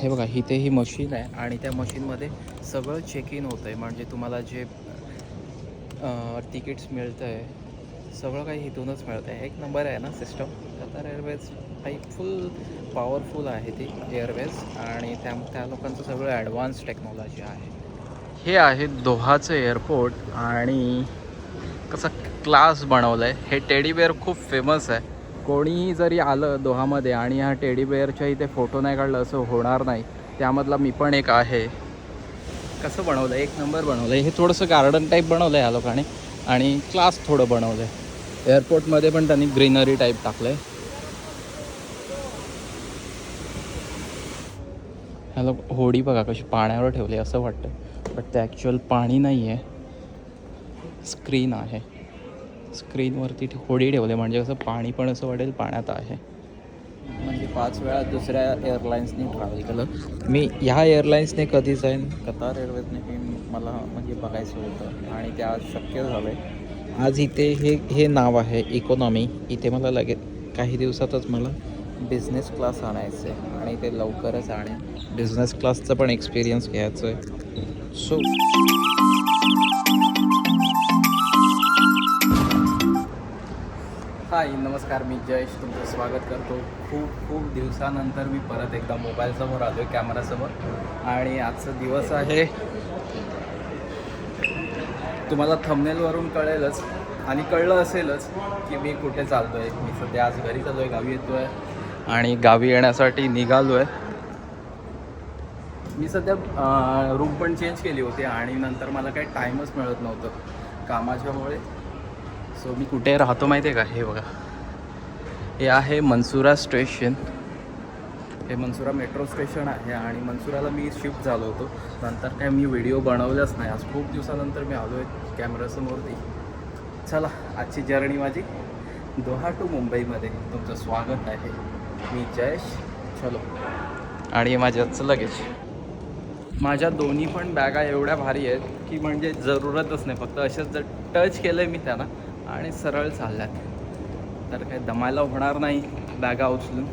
हे बघा इथे ही मशीन आहे आणि त्या मशीनमध्ये सगळं चेक इन होतं आहे म्हणजे तुम्हाला जे तिकीट्स मिळतं आहे सगळं काही इथूनच मिळतं आहे एक नंबर आहे ना सिस्टम कतार एअरवेज काही फुल पॉवरफुल आहे ती एअरवेज आणि त्या त्या लोकांचं सगळं ॲडव्हान्स टेक्नॉलॉजी आहे. हे आहे दोहाचं एअरपोर्ट आणि कसं क्लास बनवलं आहे हे टेडी बेअर खूप फेमस आहे. कोणीही जरी आलं दोहामध्ये आणि ह्या टेडी बेअरच्या इथे फोटो नाही काढलं असं होणार नाही त्यामधला मी पण एक आहे. कसं बनवलं? आहे एक नंबर बनवलं. आहे हे थोडंसं गार्डन टाईप बनवलं आहे ह्या लोकांनी आणि क्लास थोडं बनवलं आहे एअरपोर्टमध्ये पण त्यांनी ग्रीनरी टाईप टाकलं आहे ह्याला होडी बघा कशी पाण्यावर ठेवली आहे असं वाटतं बट ते ॲक्च्युअल पाणी नाही आहे स्क्रीन आहे. स्क्रीनवरती होडी ठेवले म्हणजे कसं पाणी पण असं वाटेल पाण्यात आहे. म्हणजे पाच वेळा दुसऱ्या एअरलाईन्सनी ट्रॅव्हल केलं. मी ह्या एअरलाईन्सने कधी जाईन? कतार एअरवेजने मी मला म्हणजे बघायचं होतं आणि ते आज शक्य झालं आहे आज इथे हे हे नाव आहे इकॉनॉमी इथे मला लगेच काही दिवसातच मला बिझनेस क्लास आणायचं आहे आणि ते लवकरच आणेन. बिझनेस क्लासचा पण एक्सपिरियन्स घ्यायचं आहे सो हाय नमस्कार मी जयेश तुमचं स्वागत करतो. खूप खूप दिवसानंतर मी परत एकदा मोबाईलसमोर आलो आहे कॅमेरासमोर आणि आजचा दिवस आहे तुम्हाला थंबनेलवरून कळेलच आणि कळलं असेलच की मी कुठे चालतो आहे मी सध्या आज घरी चाललो आहे गावी येतो आहे आणि गावी येण्यासाठी निघालो आहे मी सध्या रूम पण चेंज केली होती आणि नंतर मला काही टाईमच मिळत नव्हतं. कामाच्यामुळे सो मी कुठे राहतो माहिती आहे का? हे बघा. हे आहे मनसुरा स्टेशन. हे मनसुरा मेट्रो स्टेशन आहे आणि मनसुराला मी शिफ्ट झालो होतो. नंतर काय मी व्हिडिओ बनवलाच नाही. आज खूप दिवसानंतर मी आलो आहे कॅमेरासमोरती. चला आजची जर्नी माझी दोहा टू मुंबईमध्ये. तुमचं स्वागत आहे. मी जयेश. चलो. आणि माझ्याचं लगेच. माझ्या दोन्ही पण बॅगा एवढ्या भारी आहेत की म्हणजे जरूरतच नाही. फक्त असेच जर टच केलं आहे मी त्यांना आणि सरळ चालल्यात. तर काही दमायला होणार नाही बॅगा उचलून.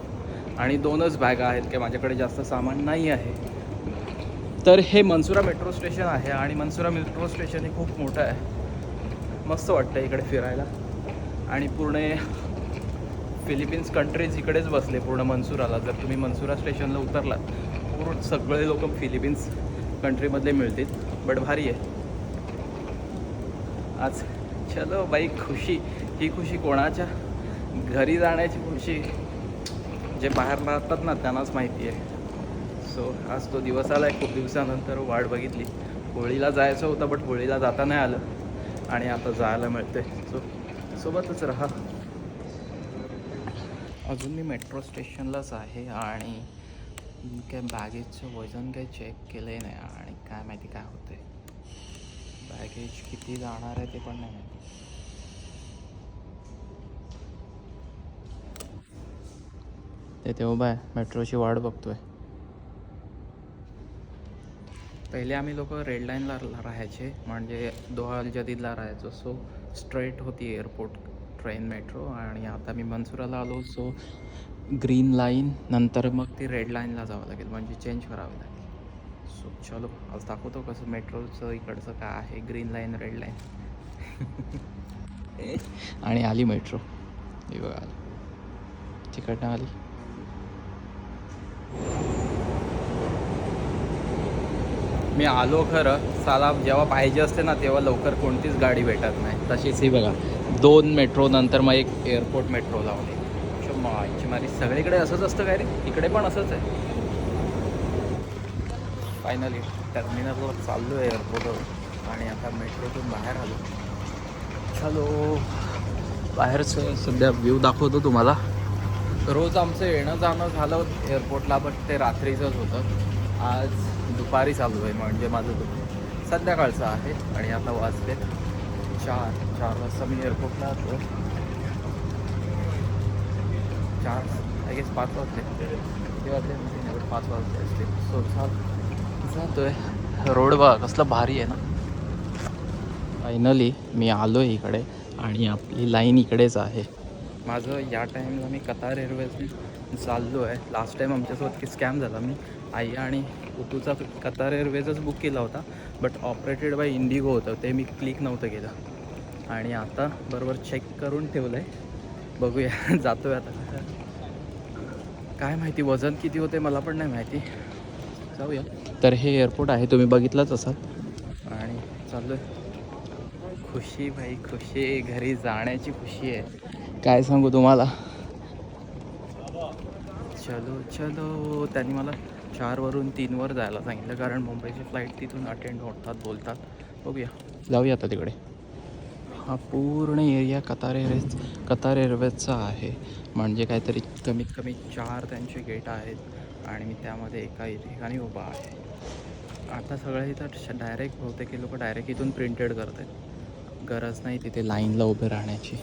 आणि दोनच बॅगा आहेत की माझ्याकडे जास्त सामान नाही आहे. तर हे मनसुरा मेट्रो स्टेशन आहे आणि मनसुरा मेट्रो स्टेशन हे खूप मोठं आहे. मस्त वाटतं इकडे फिरायला. आणि पूर्ण फिलिपिन्स कंट्रीज इकडेच बसले पूर्ण मनसुराला. जर तुम्ही मनसुरा स्टेशनला उतरलात पूर्ण सगळे लोक फिलिपिन्स कंट्रीमधले मिळतील. बट भारी आहे. आज चलो बाई खुशी. ही खुशी कोणाच्या घरी जाण्याची खुशी जे बाहेर राहतात ना त्यांनाच माहिती आहे. सो आज तो दिवस आला आहे खूप दिवसानंतर वाट बघितली. होळीला जायचं होतं बट होळीला जाता नाही आलं. आणि आता जायला मिळते सो सोबतच राहा. अजून मी मेट्रो स्टेशनलाच आहे आणि काय बॅगेजचं वजन काही चेक केलं आहे नाही आणि काय माहिती काय होते पॅकेज किती जाणार आहे ते पण नाही माहिती. ते ते उभा आहे. मेट्रोची वाट बघतोय. पहिले आम्ही लोक रेड लाईनला राहायचे. म्हणजे दोहाल जदीदला राहायचो. सो स्ट्रेट होती एअरपोर्ट ट्रेन मेट्रो आणि आता मी मनसुराला आलो. सो ग्रीन लाईन नंतर मग ती रेड लाईनला जावं लागेल. म्हणजे चेंज करावं लागेल. सो चलो आज दाखवतो कसं मेट्रोचं इकडचं काय आहे ग्रीन लाईन रेड लाईन आणि आली मेट्रो ही बघा आली. तिकडनं आली. मी आलो खरं साला जेव्हा पाहिजे असते ना तेव्हा लवकर कोणतीच गाडी भेटत नाही. तशीच ही बघा दोन मेट्रो नंतर मग एक एअरपोर्ट मेट्रो लावली. मायची मारी सगळीकडे असंच असतं काय रे? इकडे पण असंच आहे. फायनली टर्मिनलवर चाललो आहे एअरपोर्टवर आणि आता मेट्रोतून बाहेर आलो. चलो बाहेरचं सध्या व्ह्यू दाखवतो तुम्हाला. रोज आमचं येणं जाणं झालं एअरपोर्टला बट ते रात्रीचंच होतं. आज दुपारी चालू आहे म्हणजे माझं दु संध्याकाळचं आहे. आणि आता वाजले चार चार वाजता मी एअरपोर्टला आलो चार आय गेस पाच वाजले. किती वाजले? but पाच वाजले असते सो चाल जातोय रोड बघा कसला भारी आहे ना. फायनली मी आलो आहे इकडे आणि आपली लाईन इकडेच आहे. माझं या टाईमला मी कतार एअरवेजने चाललो आहे. लास्ट टाईम आमच्यासोबत की स्कॅम झाला. मी आई आणि उतूचा कतार एअरवेजच बुक केला होता बट ऑपरेटेड बाय इंडिगो होतं. ते मी क्लिक नव्हतं केलं. आणि आता बरोबर चेक करून ठेवलं आहे बघूया जातोय आता. काय माहिती वजन किती होते मला पण नाही माहिती. जाऊया. तर हे एअरपोर्ट आहे तुम्ही बघितलंच असाल. आणि चाललो खुशी भाई खुशी. घरी जाण्याची खुशी आहे. काय सांगू तुम्हाला? चलो चलो. त्यांनी मला चारवरून तीनवर जायला सांगितलं कारण मुंबईची फ्लाईट तिथून अटेंड होतात बोलतात. बघूया. जाऊया आता तिकडे. हा पूर्ण एरिया कतार एअरवेज कतार एअरवेजचा आहे. म्हणजे काहीतरी कमीत कमी चार त्यांचे गेट आहेत. आणि मी त्यामध्ये एका ठिकाणी उभा आहे. आता सगळं इथं डायरेक्ट बहुतेक की लोक डायरेक्ट इथून प्रिंटेड करत आहेत गरज नाही तिथे लाईनला उभे राहण्याची.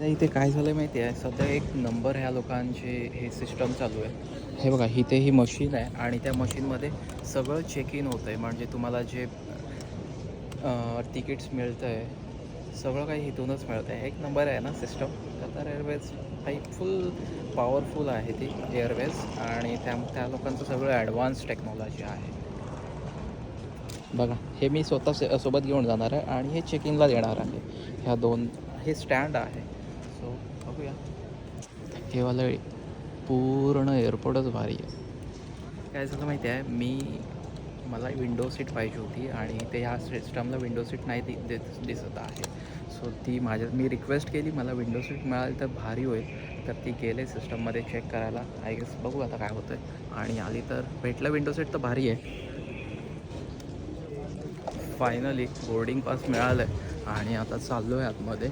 तर इथे काय झालं माहिती आहे? सध्या एक नंबर ह्या लोकांची हे सिस्टम चालू आहे. हे बघा इथे ही मशीन आहे आणि त्या मशीनमध्ये सगळं चेक इन होतं आहे म्हणजे तुम्हाला जे तिकीट्स मिळतं आहे सगळं काही इथूनच मिळतं आहे एक नंबर आहे ना सिस्टम कतार एअरवेज काही फुल पॉवरफुल आहे ती एअरवेज आणि त्या त्या लोकांचं सगळं ॲडव्हान्स टेक्नॉलॉजी आहे. बघा हे मी स्वतः सोबत घेऊन जाणार आहे आणि हे चेक इनला देणार आहे. ह्या दोन हे स्टँड आहे. सो बघूया. हे वाला पूर्ण एअरपोर्टच भारी आहे. काय झालं माहिती आहे? मी मला विंडो सीट पाहिजे होती आणि ते ह्या सिस्टमला विंडो सीट नाही दि दिसत आहे. सो ती माझ्या मी रिक्वेस्ट केली मला विंडो सीट मिळाली तर भारी होईल. तर ती गेले सिस्टममध्ये चेक करायला. आय गेस बघू आता काय होतं आहे आणि आली तर भेटलं विंडो सीट तर भारी आहे. फायनली बोर्डिंग पास मिळालं आहे आणि आता चाललो आहे आतमध्ये.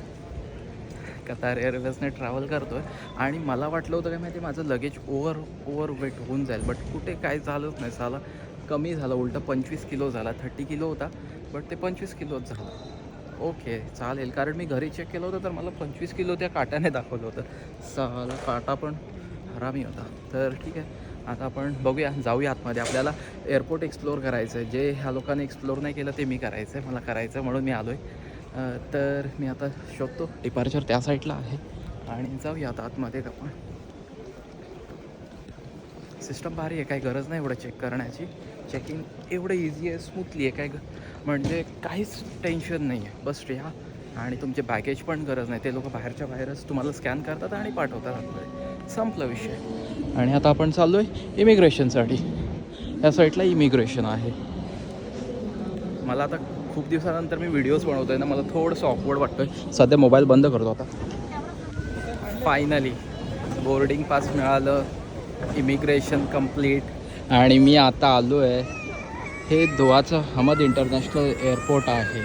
कतार एअरवेजने ट्रॅव्हल करतो आहे आणि मला वाटलं होतं काय माहिती माझं लगेज ओव्हर ओव्हर वेट होऊन जाईल. बट कुठे काय झालंच नाही साला कमी झालं उलटं पंचवीस किलो झाला. थर्टी किलो होता. बट ते पंचवीस किलोच झालं. ओके चालेल. कारण मी घरी चेक केलं होतं तर मला पंचवीस किलो त्या काट्याने दाखवलं होतं. साला काटा पण हरामी होता. तर ठीक आहे आता आपण बघूया जाऊया आतमध्ये. आपल्याला एअरपोर्ट एक्सप्लोअर करायचं आहे जे ह्या लोकांनी एक्सप्लोअर नाही केलं ते मी करायचं आहे मला करायचं आहे म्हणून मी आलो आहे तर मी आता शोधतो. डिपार्चर त्या साईडला आहे. आणि जाऊया आता आतमध्ये आपण. सिस्टम भारी आहे काही गरज नाही एवढं चेक करण्याची. चेकिंग एवढं इझी आहे स्मूथली आहे काय म्हणजे काहीच टेन्शन नाही आहे बस या आणि तुमचे बॅगेज पण गरज नाही. ते लोक बाहेरच्या बाहेरच तुम्हाला स्कॅन करतात आणि पाठवतात आतमध्ये. संपला विषय. आणि आता आपण चाललो आहे इमिग्रेशनसाठी या साईडला इमिग्रेशन आहे. मला आता खूप दिवसानंतर मी व्हिडिओज बनवतो आहे ना मला थोडंसं ऑकवर्ड वाटतं आहे सध्या मोबाईल बंद करतो आता. फायनली बोर्डिंग पास मिळालं. इमिग्रेशन कंप्लीट आणि मी आता आलो आहे हे दोहाचं हमद इंटरनॅशनल एअरपोर्ट आहे.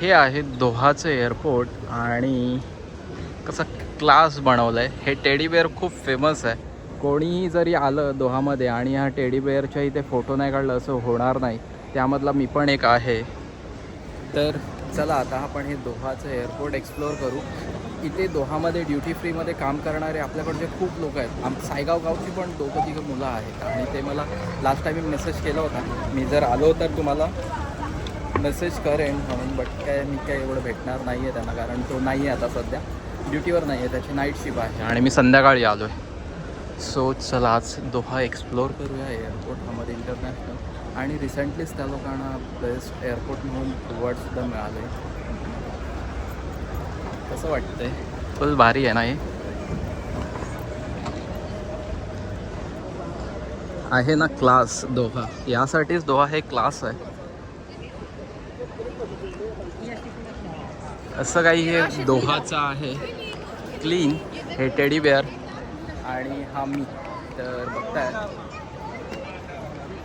हे आहे दोहाचं एअरपोर्ट आणि कसं क्लास बनवलं आहे हे टेडीबेअर खूप फेमस आहे. कोणीही जरी आलं दोहामध्ये आणि ह्या टेडीबेअरच्या इथे फोटो नाही काढलं असं होणार नाही. त्यामधला मी पण एक आहे. तर चला आता आपण हे दोहाचं एअरपोर्ट एक्सप्लोअर करू. इथे दोहामध्ये ड्युटी फ्रीमध्ये काम करणारे आपल्याकडचे खूप लोक आहेत. आम सायगाव गावची पण दोघं तिघं मुलं आहेत. आणि ते मला लास्ट टाईम मी मेसेज केला होता. मी जर आलो तर तुम्हाला मेसेज करेन म्हणून बट काय मी काय एवढं भेटणार नाही आहे त्यांना कारण तो नाही आहे आता सध्या. ड्युटीवर नाही आहे त्याची नाईट शिप आहे. आणि मी संध्याकाळी आलो आहे सो चला आज दोहा एक्सप्लोअर करूया एअरपोर्ट इंटरनॅशनल आणि रिसेंटलीच त्या लोकांना बेस्ट एअरपोर्ट म्हणून अवॉर्डसुद्धा मिळाले. कसं वाटतंय. फुल भारी आहे ना हे? आहे ना क्लास दोहा. यासाठीच दोहा हे क्लास आहे. असं काही हे दोहाचं आहे. क्लीन हे टेडी बेअर आणि हा मी. तर बघताय.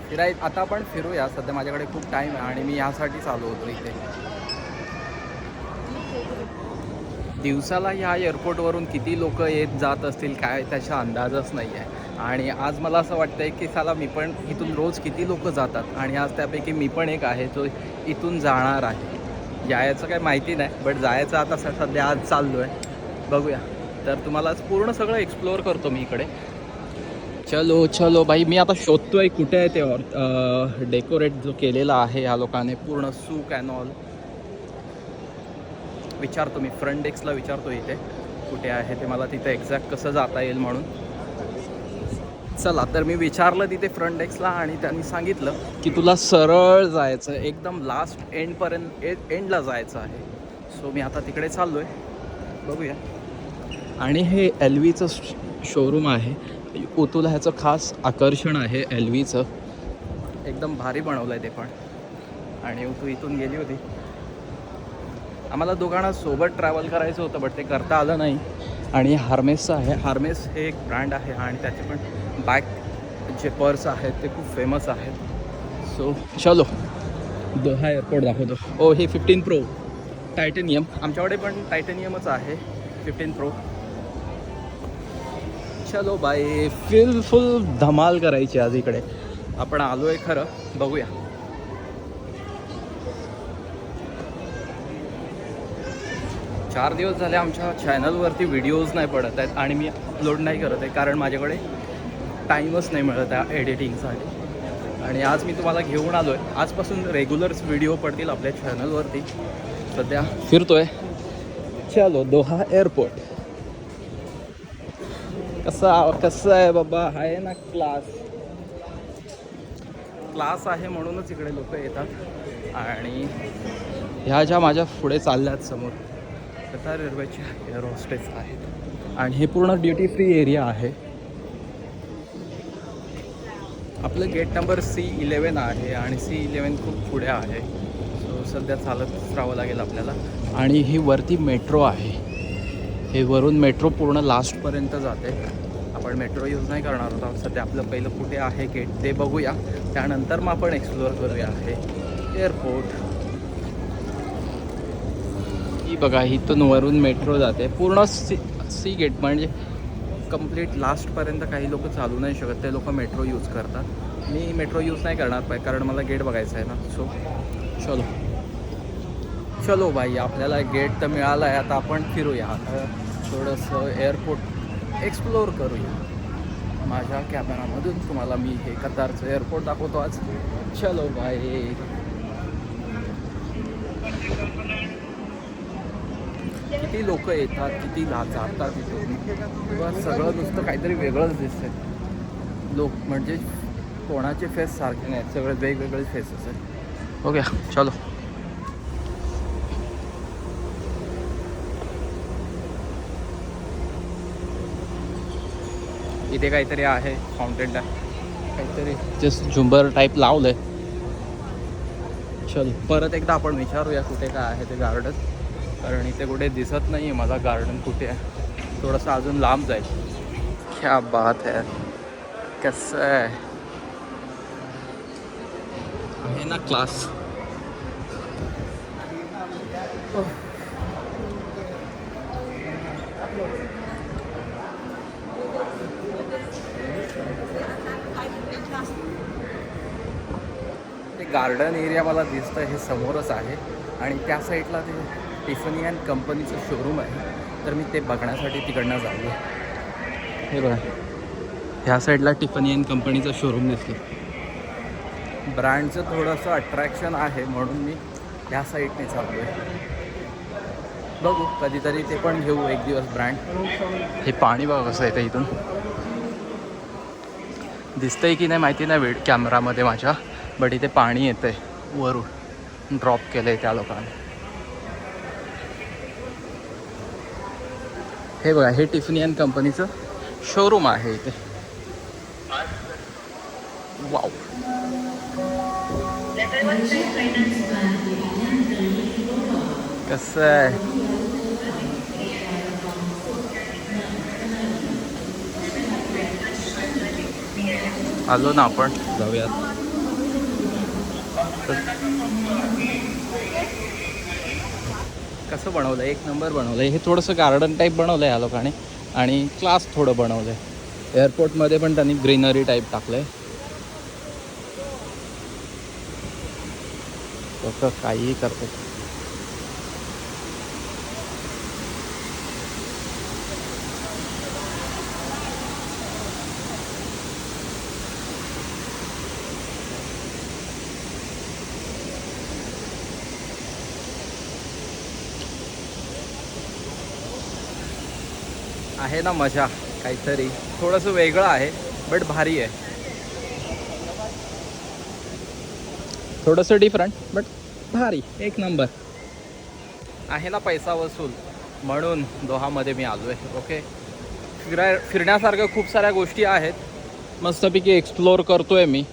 फिराय आता आपण फिरूया. सध्या माझ्याकडे खूप टाईम आहे आणि मी यासाठीच आलो होतो इथे. दिवसाला ह्या एअरपोर्टवरून किती लोक येत जात असतील काय त्याचा अंदाजच नाही आहे आणि आज मला असं वाटतं आहे की साला मी पण इथून रोज किती लोक जातात? आणि आज त्यापैकी मी पण एक आहे जो इथून जाणार आहे. यायचं काही माहिती नाही बट जायचं आता सध्या आज चाललो आहे बघूया. तर तुम्हाला आज पूर्ण सगळं एक्सप्लोअर करतो मी इकडे. चलो चलो बाई मी आता शोधतो आहे कुठे आहे ते डेकोरेट जो केलेला आहे ह्या लोकांनी पूर्ण सूक अँड ऑल विचारतो मी. फ्रंट डेस्कला विचारतो इथे कुठे आहे ते मला तिथे एक्झॅक्ट कसं जाता येईल म्हणून. चला तर मी विचारलं तिथे फ्रंट डेस्कला आणि त्यांनी सांगितलं की तुला सरळ जायचं एकदम लास्ट एंडपर्यंत एंडला जायचं आहे. सो मी आता तिकडे चाललो आहे बघूया. आणि हे एल व्हीचं शोरूम आहे. ओतूला ह्याचं खास आकर्षण आहे एल व्हीचं एकदम भारी बनवलं आहे ते पण. आणि तू इथून गेली होती. आम्हाला दोघांना सोबत ट्रॅव्हल करायचं होतं बट ते करता आलं नाही. आणि हार्मेसचं आहे. हार्मेस हे एक ब्रँड आहे आणि त्याचे पण बॅक जे पर्स आहेत ते खूप फेमस आहेत. सो चलो. दोहा एअरपोर्ट दाखवतो. ओ हे फिफ्टीन प्रो टायटेनियम आमच्याकडे पण टायटेनियमच आहे. फिफ्टीन प्रो चलो बाय फुल फुल धमाल करायची आज इकडे. आपण आलो आहे खरं. बघूया. चार दिवस झाले आमच्या चॅनलवरती व्हिडिओज नाही पडत आहेत आणि मी अपलोड नाही करत आहे कारण माझ्याकडे टाईमच नाही मिळत आहे एडिटिंगसाठी आणि आज मी तुम्हाला घेऊन आलो आहे आजपासून रेग्युलर्स व्हिडिओ पडतील आपल्या चॅनलवरती सध्या फिरतोय. चलो दोहा एअरपोर्ट कसा कसं आहे बाबा? आहे ना क्लास क्लास आहे म्हणूनच इकडे लोक येतात. आणि ह्या ज्या माझ्या पुढे चालल्या आहेत समोर. कतार रेल्वेच्या एअर हॉस्टेस आहेत. आणि हे पूर्ण ड्युटी फ्री एरिया आहे. आपलं गेट नंबर सी इलेवन आहे आणि सी इलेवन खूप पुढे आहे. सो सध्या चालतच राहावं लागेल आपल्याला. आणि ही वरती मेट्रो आहे. हे वरून मेट्रो पूर्ण लास्टपर्यंत जाते. आपण मेट्रो यूज नाही करणार आहोत. सध्या आपलं पहिलं कुठे आहे गेट ते बघूया. त्यानंतर मग आपण एक्सप्लोअर करूया. आहे एअरपोर्ट ही बघा इथून वरून मेट्रो जाते. पूर्ण सी सी गेट म्हणजे कंप्लीट लास्टपर्यंत काही लोक चालू नाही शकत. ते लोक मेट्रो यूज करतात. मी मेट्रो यूज नाही करणार पाय कारण मला गेट बघायचं आहे ना. सो चलो. चलो भाई आपल्याला गेट तर मिळाला आहे. आता आपण फिरूया. आता थोडंसं एअरपोर्ट एक्सप्लोअर करूया. माझ्या कॅमेरामधून तुम्हाला मी हे कतारचं एअरपोर्ट दाखवतो आज. चलो बाय किती लोक येतात किती जातात इथून? किंवा सगळं नुसतं काहीतरी वेगळंच दिसतंय. लोक म्हणजे कोणाचे फेस सारखे नाहीत सगळे वेगवेगळे फेसेस आहेत. ओके चलो. इथे काहीतरी आहे फाउंटेनला काहीतरी जस्ट झुंबर टाईप लावलंय. चल परत एकदा आपण विचारूया कुठे काय आहे ते गार्डन कारण इथे कुठे दिसत नाही आहे मला गार्डन कुठे आहे? थोडंसं अजून लांब जाईल. क्या बात है. कसं आहे? आहे ना क्लास ते गार्डन एरिया मला दिसतं हे समोरच आहे. आणि त्या साईडला ते टिफनी अँड कंपनीचं शोरूम आहे. तर मी ते बघण्यासाठी तिकडनं जाऊ हे बघा. ह्या साईडला टिफनी अँड कंपनीचं शोरूम दिसलं ब्रँडचं थोडंसं अट्रॅक्शन आहे म्हणून मी ह्या साईडने चाललो आहे बघू कधीतरी ते पण घेऊ एक दिवस ब्रँड. हे पाणी बघा कसं येतं इथून. दिसतंय की नाही माहिती नाही वेळ कॅमेरामध्ये माझ्या बट इथे पाणी येतं आहे वरून. ड्रॉप केलं आहे त्या लोकांनी. हे बघा हे टिफनी अँड कंपनीचं शोरूम आहे इथे. वाव कसं आहे? आलो ना आपण. जाऊयात. कसं बनवलं एक नंबर बनवलं हे थोडंसं गार्डन टाईप बनवलं आहे या लोकांनी. आणि क्लास थोडं बनवलं आहे एअरपोर्टमध्ये पण त्यांनी ग्रीनरी टाईप टाकलं आहे लोक काहीही करतात. आहे ना मजा काहीतरी. थोडंसं वेगळं आहे बट भारी आहे. थोडंसं डिफरंट बट भारी. एक नंबर आहे ना पैसा वसूल म्हणून दोहामध्ये मी आलो आहे ओके फिराय फिरण्यासारख्या खूप साऱ्या गोष्टी आहेत. मस्तपैकी एक्सप्लोअर करतोय मी.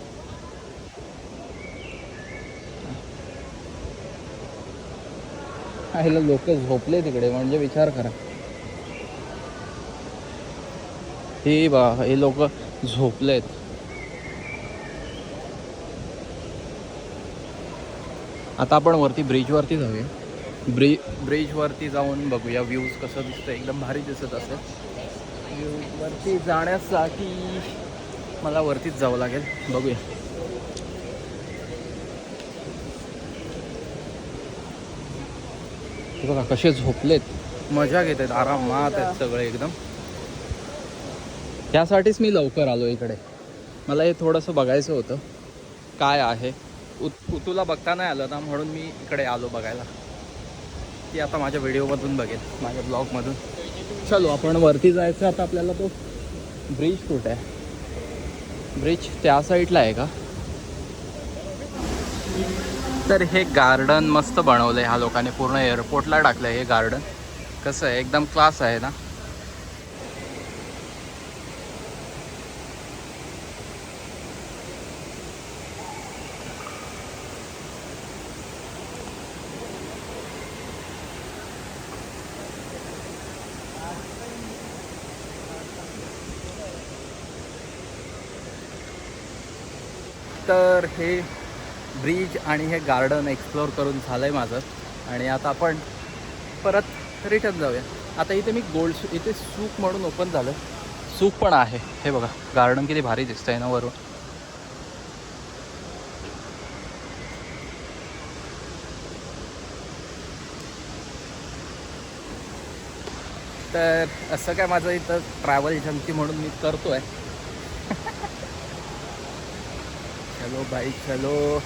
आहे लोक झोपले तिकडे म्हणजे विचार करा. हे बा हे लोक झोपलेत. आता आपण वरती ब्रिजवरती जाऊया. ब्रिज ब्रिजवरती जाऊन बघूया व्ह्यूज कसं दिसतं एकदम भारी दिसत असेल. वरती जाण्यासाठी मला वरतीच जावं लागेल. बघूया. बघा कसे झोपलेत. मजा घेत आहेत आरामात आहेत सगळे एकदम. त्यासाठीच मी लवकर आलो इकडे. मला हे थोडंसं बघायचं होतं. काय आहे? उत उतूला बघता नाही आलं ना म्हणून मी इकडे आलो बघायला. ती आता माझ्या व्हिडिओमधून बघेल माझ्या ब्लॉगमधून. चलो आपण वरती जायचं आता आपल्याला तो ब्रिज कुठे? आहे ब्रिज त्या साईडला आहे का? तर हे गार्डन मस्त बनवलं आहे ह्या लोकांनी. पूर्ण एअरपोर्टला टाकलं आहे हे गार्डन. कसं आहे? एकदम क्लास आहे ना? तर हे ब्रिज आणि हे गार्डन एक्सप्लोअर करून झालं आहे माझं. आणि आता आपण परत रिटर्न जाऊया. आता इथे मी गोल्ड सू इथे सूप म्हणून ओपन झालं. सूप पण आहे. हे बघा गार्डन किती भारी दिसतं आहे ना वरून. तर असं काय माझं इथं ट्रॅव्हल एजन्सी म्हणून मी करतो आहे चलो भाई चलो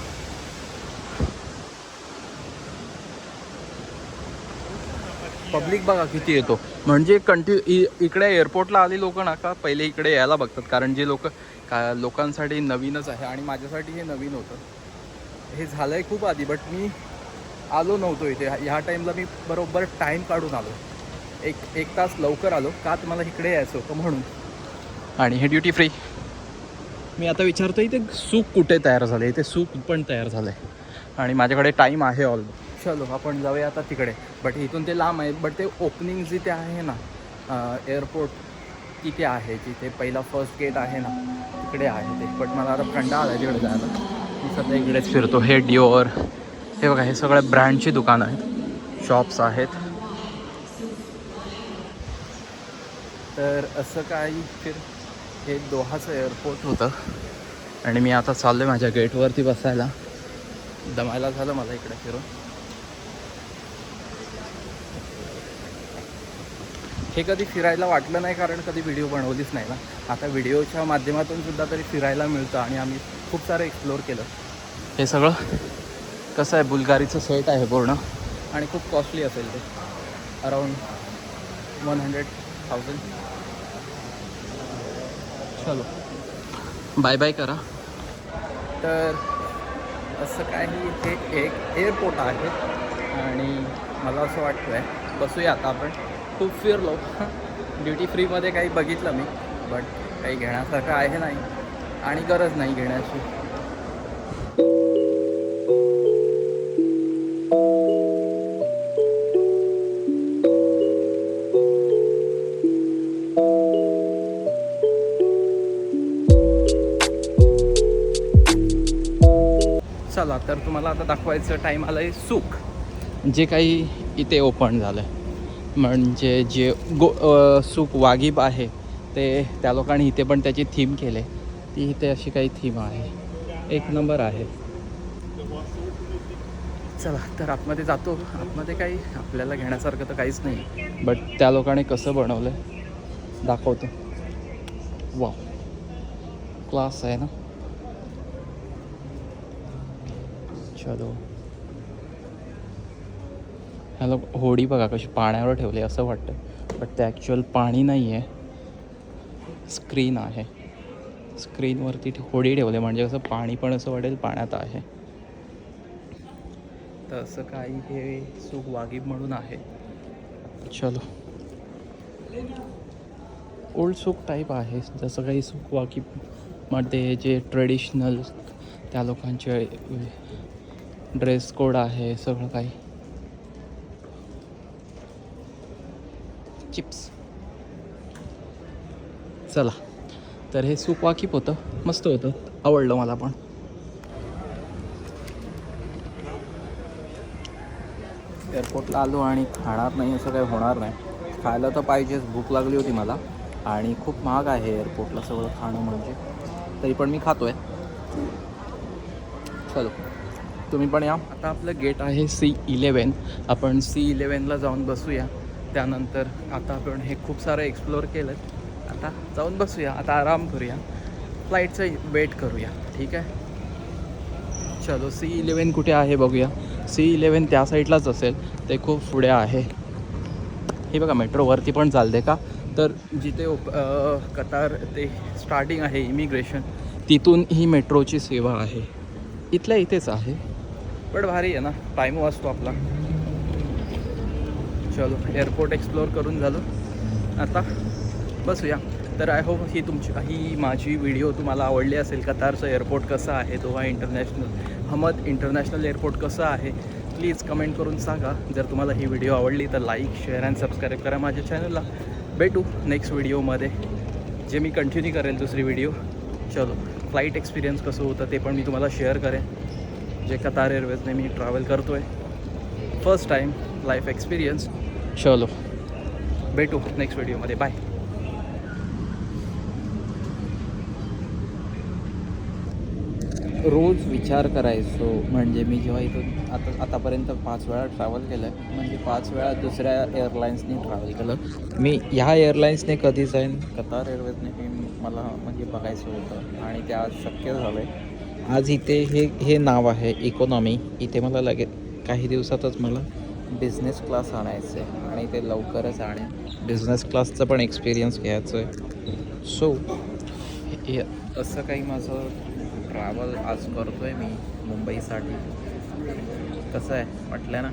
पब्लिक बघा किती येतो. म्हणजे कंटिन्यू इकडे एअरपोर्टला आली लोक ना का पहिले इकडे यायला बघतात. कारण जे लोक का लोकांसाठी नवीनच आहे आणि माझ्यासाठी हे नवीन होतं. हे झालं आहे खूप आधी बट मी आलो नव्हतो इथे. ह्या टाईमला मी बरोबर टाईम काढून आलो. एक एक तास लवकर आलो. का तुम्हाला इकडे यायचं होतं म्हणून. आणि हे ड्युटी फ्री मी आता विचारतो इथे सूप कुठे तयार झाले इथे सूप पण तयार झालं आहे आणि माझ्याकडे टाईम आहे ऑल चलो आपण जाऊया आता तिकडे. बट इथून ते लांब आहे. बट ते ओपनिंग जिथे आहे ना एअरपोर्ट तिथे आहे. जिथे पहिला फर्स्ट गेट आहे ना तिकडे आहे ते. बट मला आता कंटाळा आला तिकडे जायला. मी सध्या इकडेच फिरतो. हे डिओर हे बघा हे सगळे ब्रँडची दुकानं आहेत. शॉप्स आहेत. तर असं काही फिर हे दोहाचं एअरपोर्ट होतं. आणि मी आता चाललो आहे माझ्या गेटवरती बसायला. दमायला झालं मला इकडे फिरून. हे कधी फिरायला वाटलं नाही कारण कधी व्हिडिओ बनवलीच नाही ना. आता व्हिडिओच्या माध्यमातून सुद्धा तरी फिरायला मिळतं आणि आम्ही खूप सारं एक्सप्लोअर केलं. हे सगळं कसं आहे? बुलगारीचं सेट आहे पूर्ण. आणि खूप कॉस्टली असेल ते. अराऊंड वन हंड्रेड थाउजंड चलो. बाय बाय करा. तर असं काही हे एक एअरपोर्ट आहे आणि मला असं वाटतं आहे बसूया आता आपण. खूप फिरलो. ड्युटी फ्रीमध्ये काही बघितलं मी बट काही घेण्यासारखं आहे नाही आणि गरज नाही घेण्याची. चला तर तुम्हाला आता दाखवायचं टाईम आलं आहे सुख. जे काही इथे ओपन झालं आहे म्हणजे जे गो सुख वागीब आहे ते त्या लोकांनी इथे पण त्याची थीम केले. ती इथे अशी काही थीम आहे. एक नंबर आहे. चला तर आतमध्ये जातो. आतमध्ये काही आपल्याला घेण्यासारखं तर काहीच नाही. बट त्या लोकांनी कसं बनवलं दाखवतो. वा क्लास आहे ना? चलो ह्याला होडी बघा कशी पाण्यावर ठेवली असं वाटतं बट ते ॲक्च्युअल पाणी नाही आहे. स्क्रीन आहे स्क्रीनवरती होडी ठेवले म्हणजे कसं पाणी पण असं वाटेल पाण्यात आहे. तर असं काही हे सुख वागीब म्हणून आहे. चलो. ओल्ड सुख टाईप आहे. जसं काही सुख वागीबमध्ये जे ट्रेडिशनल त्या लोकांचे ड्रेस कोड आहे सगळं काही. चिप्स. चला. तर हे सूप वाकीप होतं मस्त होतं आवडलं मला पण. एअरपोर्टला आलो आणि खाणार नाही असं काही होणार नाही. खायला तर पाहिजेच भूक लागली होती मला. आणि खूप महाग आहे एअरपोर्टला सगळं खाणं म्हणजे. तरी पण मी खातो आहे चलो. तुम्ही पण या. आता आपलं गेट आहे सी इलेवन आपण सी इलेवनला जाऊन बसूया. त्यानंतर आता आपण हे खूप सारं एक्सप्लोअर केलं आता जाऊन बसूया. आता आराम करूया. फ्लाईटचं वेट करूया. ठीक आहे? चलो सी इलेवन कुठे आहे बघूया. सी इलेवन त्या साईडलाच असेल. ते खूप पुढे आहे. हे बघा मेट्रोवरती पण चालते का? तर जिथे ओप कतार ते स्टार्टिंग आहे इमिग्रेशन तिथून ही मेट्रोची सेवा आहे. इथल्या इथेच आहे. पण भारी आहे ना. टाईम वाचतो आपला. चलो एअरपोर्ट एक्सप्लोअर करून झालं. आता बसूया. तर आय होप ही तुमची ही माझी व्हिडिओ तुम्हाला आवडली असेल. कतारचं एअरपोर्ट कसं आहे? Doha international Hamad international airport कसं आहे? प्लीज कमेंट करून सांगा. जर तुम्हाला ही व्हिडिओ आवडली तर लाईक शेअर अँड सबस्क्राईब करा माझ्या चॅनलला भेटू नेक्स्ट व्हिडिओमध्ये जे मी कंटिन्यू करेल दुसरी व्हिडिओ चलो फ्लाईट एक्सपिरियन्स कसं होतं ते पण मी तुम्हाला शेअर करेन. जे कतार एअरवेजने मी ट्रॅव्हल करतो आहे फर्स्ट टाईम लाईफ एक्सपिरियन्स चलो. भेटू नेक्स्ट व्हिडिओमध्ये बाय रोज विचार करायचो. म्हणजे मी जेव्हा इथून आता आतापर्यंत पाच वेळा ट्रॅव्हल केलं आहे म्हणजे पाच वेळा दुसऱ्या एअरलाईन्सनी ट्रॅव्हल केलं. मी ह्या एअरलाईन्सने कधी जाईन? कतार एअरवेजने मी मला म्हणजे बघायचं होतं. आणि ते आज शक्य झालं आहे आज इथे हे हे नाव आहे इकॉनॉमी इथे मला लगेच काही दिवसातच मला बिझनेस क्लास आणायचं आहे आणि ते लवकरच आणेन बिझनेस क्लासचं पण एक्सपिरियन्स घ्यायचं आहे सो हे असं काही माझं ट्रॅव्हल आज करतो आहे मी मुंबईसाठी. कसं आहे? वाटलं ना?